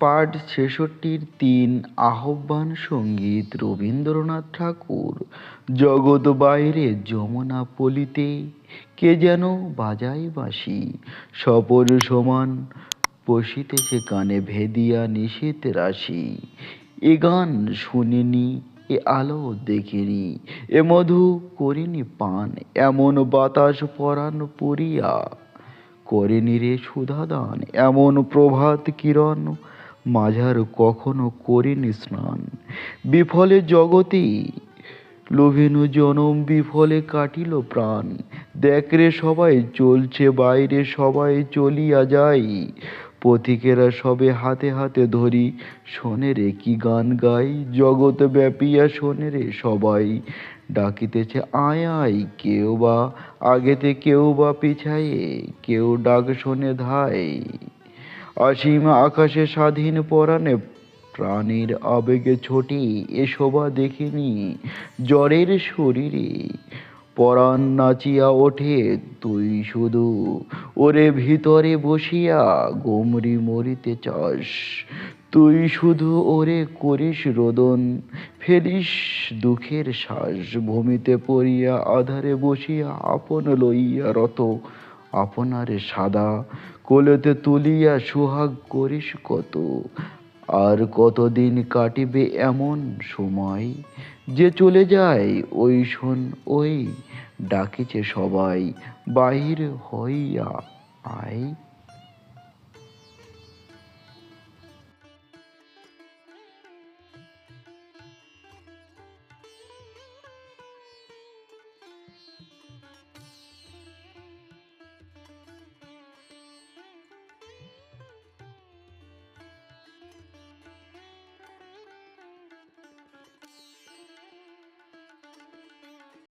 পাঠ ছেষট্টির তিন আহ্বান সংগীত রবীন্দ্রনাথ ঠাকুর। জগৎ বাইরে যমুনা পলিতে কে যেন বাজায় বাঁশি। সপর সমান পশিতেছে কানে ভেদিয়া নিশীত রাশি। এ গান শুনিনি, এ আলো দেখিনি, এ মধু করিনি পান, এমন বাতাস পরাণ পুরিয়া। করেনি রে সুধাদান, এমন প্রভাত কিরণ মাঝার কখনো করিনি স্নান। বিফলে জগতে, লোভেনু জনম বিফলে কাটিল প্রাণ। দেখ রে সবাই, চলছে বাইরে সবাই চলিয়া যাই। পথিকেরা সবে হাতে হাতে ধরি, শোনে রে কি গান গাই। জগৎ ব্যাপিয়া শোনে রে সবাই। ডাকিতেছে আয় আয়, কেউ বা আগেতে কেউ বা পিছায়ে, কেউ ডাক শোনে ধাই অসীম আকাশে স্বাধীন পরাণে প্রাণীর আবেগে ছোটি এ শোভা দেখিনি জ্বরের শরীরে। পরাণ নাচিয়া ওঠে তুই শুধু, ওরে ভিতরে বসিয়া গোমরি মরিতে চাস। তুই শুধু ওরে করিস রোদন, ফেলিস দুঃখের শ্বাস। ভূমিতে পড়িয়া আধারে বসিয়া আপন লইয়া রত আপনারে সাদা কোলেতে তুলিয়া সোহাগ করিস কত? আর কতদিন কাটিবে এমন সময়? যে চলে যায় ওই শোন, ওই ডাকিছে সবাই, বাহির হইয়া আয়।